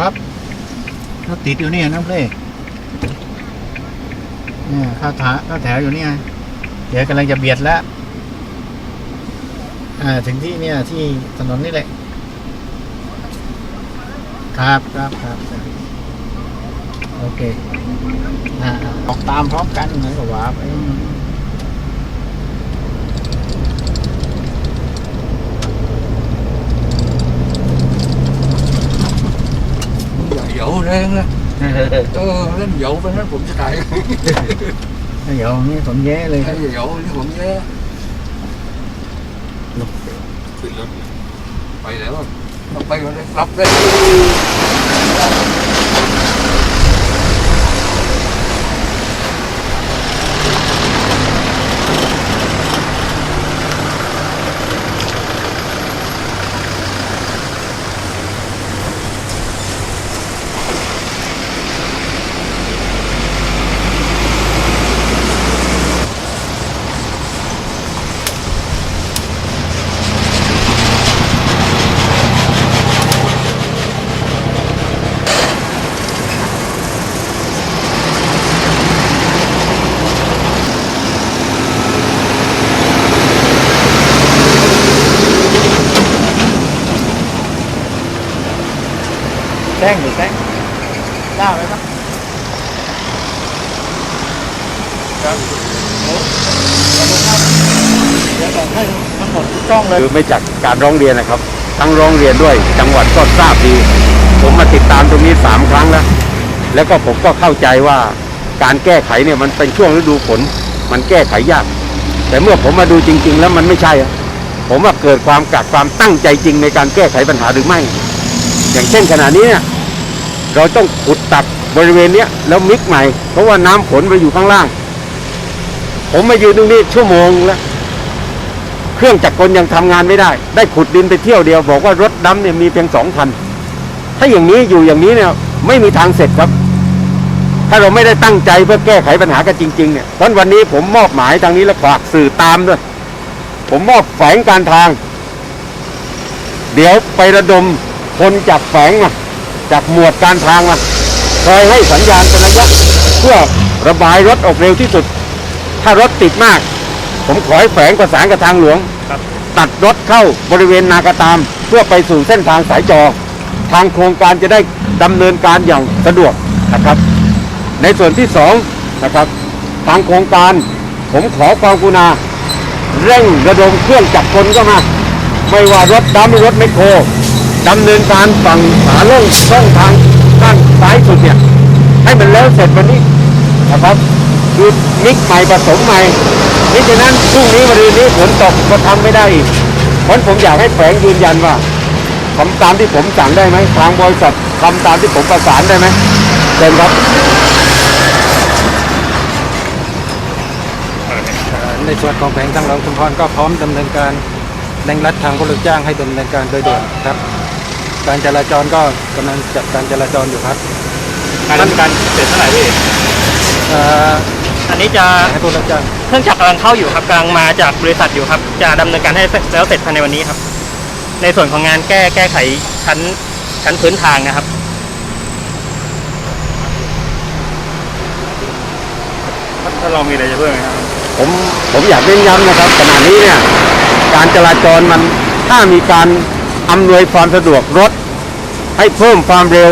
ครับรถติดอยู่เนี่ยน้ำเล่เนี่ยข้าถาข้าแถวอยู่เนี่ย เดี๋ยวกำลังจะเบียดแล้ว อ่า ถึงที่เนี่ยที่ถนนนี่แหละ ครับครับครับครับโอเค อ่า ออกตามพร้อมกันเหมือนกับว่าไป อย่าเหยาแรงนะเออเล่นเหยาไปนั้นผมจะตาย เดี๋ยวนี่ผมแย่เลย ไอ้เหยานี่ผมแย่ขึ้นรถไปแล้วต้อ งไปกันเลยรับเลยแจ้งหรือแจ้งได้ไหมครับครับโอ้เดี๋ยวบอกให้ทั้งหมดทุกช่องเลย คือไม่จากการร้องเรียนนะครับ ทั้งร้องเรียนด้วย จังหวัดก็ทราบดี ผมมาติดตามตรงนี้สามครั้งแล้ว แล้วก็ผมก็เข้าใจว่าการแก้ไขเนี่ยมันเป็นช่วงฤดูฝนมันแก้ไขยาก แต่เมื่อผมมาดูจริง ๆ แล้วมันไม่ใช่ ผมว่าเกิดความกักความตั้งใจจริงในการแก้ไขปัญหาหรือไม่ อย่างเช่นขณะนี้เนี่ย เราต้องขุดตักบริเวณเนี้ยแล้วมิกใหม่ เพราะว่าน้ำฝนไปอยู่ข้างล่าง ผมมายืนตรงนี้ชั่วโมงแล้ว เครื่องจักรกลยังทำงานไม่ได้ ได้ขุดดินไปเที่ยวเดียว บอกว่ารถดำเนี่ยมีเพียงสองคันถ้าอย่างนี้อยู่อย่างนี้เนี่ยไม่มีทางเสร็จครับ ถ้าเราไม่ได้ตั้งใจเพื่อแก้ไขปัญหากันจริงๆเนี่ยเพราะวันนี้ผมมอบหมายทางนี้แล้วฝากสื่อตามด้วย ผมมอบแฝงการทาง เดี๋ยวไประดมคนจากแฝงมา จากหมวดการทางมาคอยให้สัญญาณเป็นระยะเพื่อระบายรถออกเร็วที่สุด ถ้ารถติดมาก ผมขอให้แฝงประสานกับทางหลวง ตัดรถเข้าบริเวณนากระตาม เพื่อไปสู่เส้นทางสายจอ ทางโครงการจะได้ดำเนินการอย่างสะดวกนะครับ ในส่วนที่สองนะครับ ทางโครงการผมขอความกรุณาเร่งระดมเครื่องจักรกลเข้ามา ไม่ว่ารถดำหรือรถไมคโคร ดำเนินการฝั่งขาล่องช่องทางด้านซ้ายสุดเนี่ย ให้มันแล้วเสร็จวันนี้นะครับคือมิกใหม่ผสมใหม่นี่ฉะนั้นพรุ่งนี้วันนี้ฝนตกก็ทำไม่ได้อีกเพราะผมอยากให้แฝงยืนยันว่าทำตามที่ผมสั่งได้ไหมทางบริษัททำตามที่ผมประสานได้ไหมเชิญครับในส่วนของแผงทางหลวงชุมพรก็พร้อมดำเนินการเร่งรัดทางผู้ลูกจ้างให้ดำเนินการโดยด่วนครับ การจราจรก็กำลังจัดการจราจรอยู่ครับการดำเนินการเสร็จเท่าไหร่พี่เอ่ออันนี้จะให้ผู้รับจ้างเครื่องจักรกำลังเข้าอยู่ครับกำลังมาจากบริษัทอยู่ครับ จะดำเนินการให้แล้วเสร็จภายในวันนี้ครับ ในส่วนของงานแก้แก้ไขชั้นชั้นพื้นทางนะครับ ถ้าเรามีอะไรจะเพิ่มไหมครับ ผมผมอยากเน้นย้ำนะครับขณะนี้เนี่ยการจราจรมันถ้ามีการ อำนวยความสะดวกรถ ให้เพิ่มความเร็ว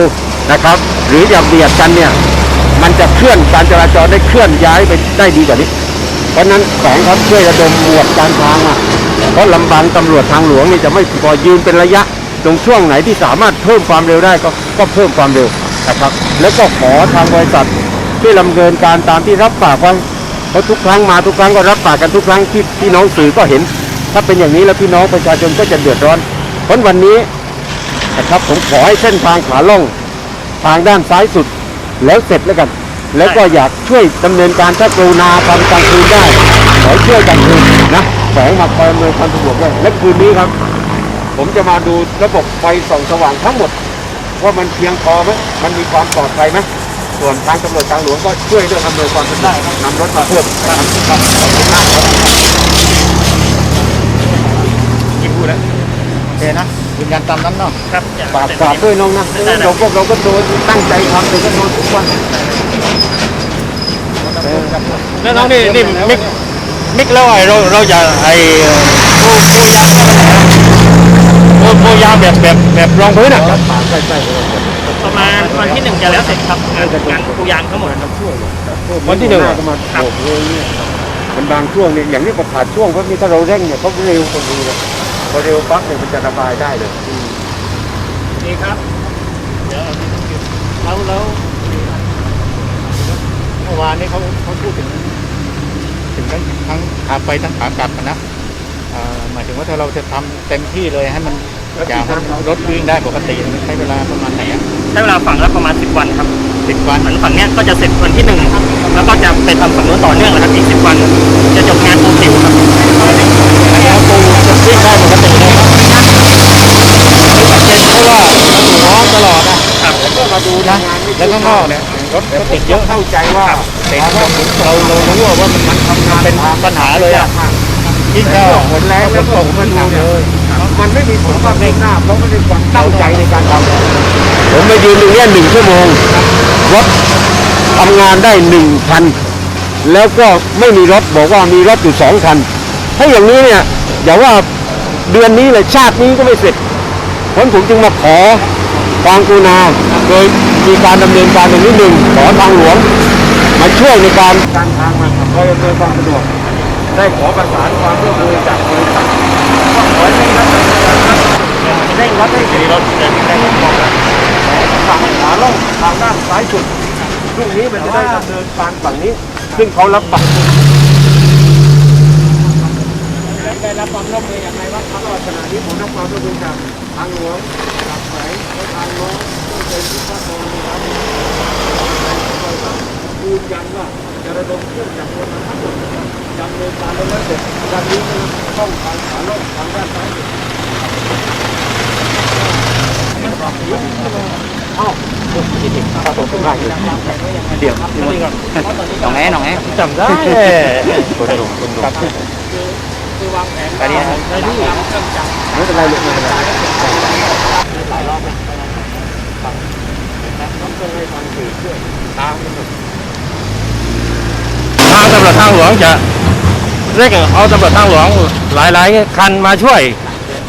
นะครับ หรืออย่าเบียดกันเนี่ย มันจะเคลื่อนการจราจรได้เคลื่อนย้ายไปได้ดีกว่านี้ เพราะนั้นแฝงครับช่วยระดมหมวดการทางมาเพราะลำบังตำรวจทางหลวงนี่จะไม่พอยืนเป็นระยะ ตรงช่วงไหนที่สามารถเพิ่มความเร็วได้ก็ก็เพิ่มความเร็วนะครับ แล้วก็ขอทางบริษัทช่วยดำเนินการตามที่รับปากไว้เพราะทุกครั้งมาทุกครั้งก็รับปากกันทุกครั้งที่พี่น้องสื่อก็เห็น ถ้าเป็นอย่างนี้แล้วพี่น้องประชาชนก็จะเดือดร้อน เพราะวันนี้นะครับผมขอให้เส้นทางขาล่องทางด้านซ้ายสุดแล้วเสร็จแล้วกัน แล้วก็อยากช่วยดำเนินการถ้ากรุณาทำกลางคืนได้ขอให้ช่วยกลางคืนนะแฝงมาคอยอำนวยความสะดวกด้วยและคืนนี้ครับ ผมจะมาดูระบบไฟส่องสว่างทั้งหมด ว่ามันเพียงพอไหมมันมีความปลอดภัยไหมส่วนทางตำรวจทางหลวงก็ช่วยเรื่องอำนวยความสะดวกนำรถมาเพิ่มครับขอบคุณมากครับกี่พูดแล้ว เคนะยืนนยันตามนั้นเนาะครับจะฝากเสร็จฝากด้วยน้องนะได้ๆเราพวกเราก็โดนตั้งใจทำแต่ก็โดนทุกวันแล้วน้องนี่นี่มิกมิกแล้วไอ้เราเราจะไอ้ปูปูยางปูปูยางแบบแบบแบบรองพื้นอะใกล้ๆเลยประมาณวันที่หนึ่งจะแล้วเสร็จครับงานงานปูยางทั้งหมดวันที่หนึ่งประมาณหกโมงเนี่ยมันบางช่วงเนี่ยอย่างนี้พอขาดช่วงเพราะมีถ้าเราเร่งเนี่ยเขาเร็วคนดูเลย พอเร็วปั๊บเนี่ยมันจะระบายได้เลยดีครับ เดี๋ยวเราแล้วเมื่อวานนี้เขาเขาพูดถึง ถึงทั้งทั้งขาไปทั้งขากลับอะนะเอ่อหมายถึงว่าถ้าเราจะทำเต็มที่เลยให้มันอย่างให้รถวิ่งได้ปกติมันใช้เวลาประมาณไหนอะใช้เวลาฝังแล้วประมาณสิบวันครับสิบวันฝันฝั่งเนี้ยก็จะเสร็จวันที่หนึ่งแล้วก็จะไปทำฝั่งนู้นต่อเนื่องนะครับอีกสิบวัน จะจบงานปูสิวครับแล้วปู จะวิ่งได้ปกติเลยครับเป็นเพราะว่ามันร้อนตลอดนะครับแล้วก็มาดูนะงานแล้วข้างนอกเนี่ยรถก็ติดเยอะเข้าใจว่าแต่เราเราเรารู้ว่ามันมันทำงานเป็นปัญหาเลยอะยิ่งถ้าผลแรงแล้วก็ตกมัมันนดูเนี่เลยมันไม่มีผลความเร่งหน้าเพราะไม่ได้ความตั้งใจในการทำผมมายืนตรงนี้หนึ่งชั่วโมงรถทำงานได้หนึ่งคันแล้วก็ไม่มีรถบอกว่ามีรถอยู่สองคันถ้าอย่างนี้เนี่ย อย่าว่าเดือนนี้เลยชาตินี้ก็ไม่เสร็จเพราะผมจึงมาขอความกรุณาโดยมีการดำเนินการตรงนี้หนึ่งขอทางหลวงมาช่วยในการการทางมาคอยอำนวยความสะดวกได้ขอประสานความร่วมมือจากบริษัทก็ขอให้เร่งรัดเร่งรัดให้เสร็จรถเร่งรัดบอกนะทางขาล่องทางด้านซ้ายสุดลูกนี้มันจะได้ดำเนินการฝั่งนี้ ซึ่งเขารับปาก ได้รับความร่วมมืออย่างไรบ้างครับตลอดขณะนี้ผมรับความร่วมมือจากทางหลวงจากไหนและทางโน้นซึ่งเป็นที่ข้อมูลนะครับยืนยันว่าจะระดมเครื่องจักรกลทั้งหมดนะครับดำเนินการแล้วเสร็จดังนี้คืองทางขาล่องทางด้านซ้ายสุดเอ้าผมคิดถึงครับผมเป็นไรอยู่เดี๋ยวหนองแอหนองแอจำได้คนลงคนลง คือวางแผนอันนี้นะในที่ทำเครื่องจักรไม่เป็นไรลูกไม่เป็นไรหลายรอบแล้วต้องเคยให้ฟังสื่อด้วยตามกันหมดทางตำรวจทางหลวงจะเร่งเอาตำรวจทางหลวงหลายๆคันมาช่วย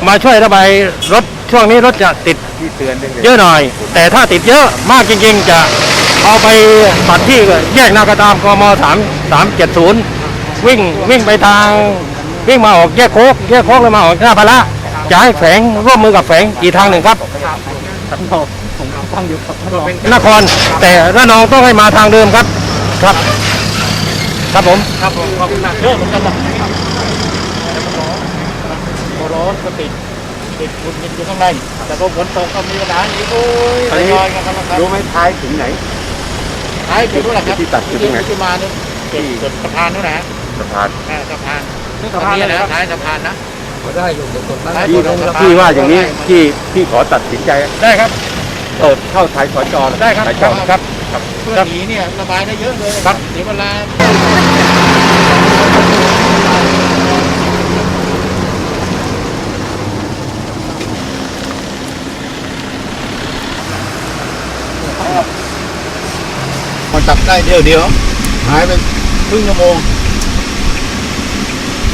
มาช่วยระบายรถช่วงนี้รถจะติดเยเยอะหน่อย แต่ถ้าติดเยอะมากจริงๆ จะเอาไปตัดที่แยกนากระตามกมสามสามเจ็ดศูนย์วิ่งวิ่งไปทาง วิ่งมาออกแยกโคกแยกโคกแล้วมาออกหน้าพระจะให้แฝงร่วมมือกับแฝงอีกทางหนึ่งครับฟังอยู่ครับท่านรองนคร แต่ระนองต้องให้มาทางเดิมครับ ครับ ครับผมครับผมขอบคุณมากเยอะเหมือนกันนะพอร้อนก็ติดติดฝุ่นอยู่ข้างในแต่พอฝนตกก็มีปัญหาอีกโอ้ยอันนี้ทยอยกันครับครับรู้ไหมท้ายถึงไหนท้ายถึงนู่นแหละครับที่ตัดอยู่ตรงไหนที่มานู่นจุดจุดสะพานนู่นนะสะพานอ่าสะพาน สะพานเลยนะท้ายสะพานนะได้อยู่ตรงนั้นท้ายพี่สุดของสะพนพี่ว่าอย่างนี้พี่พี่ขอตัดสินใจได้ครับโดดเข้าท้ายสจเลยได้ครับท้ายคจรัอบครับเพื่อหนีเนี่ยระบายได้เยอะเลยครับเสียเวลามันตัดได้เดียวเดียวหายไปครึ่งชั่วโมง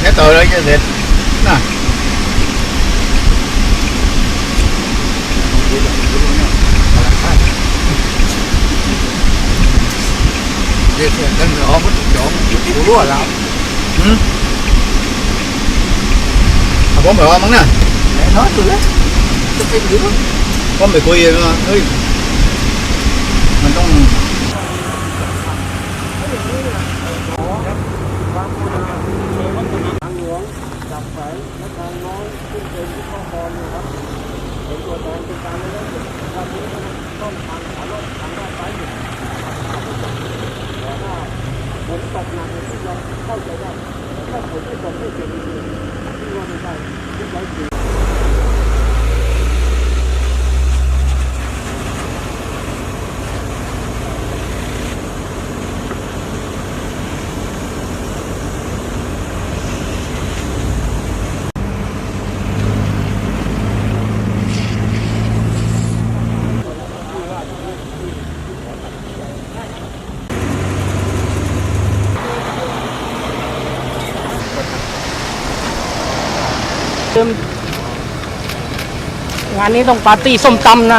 แล้วต่อเลยจะเสร็จน่ะเดี๋ยวท่านรอ 到现在在火这站门前的时候另外的站已经改 งานนี้ต้องปาร์ตี้ส้มตำนะ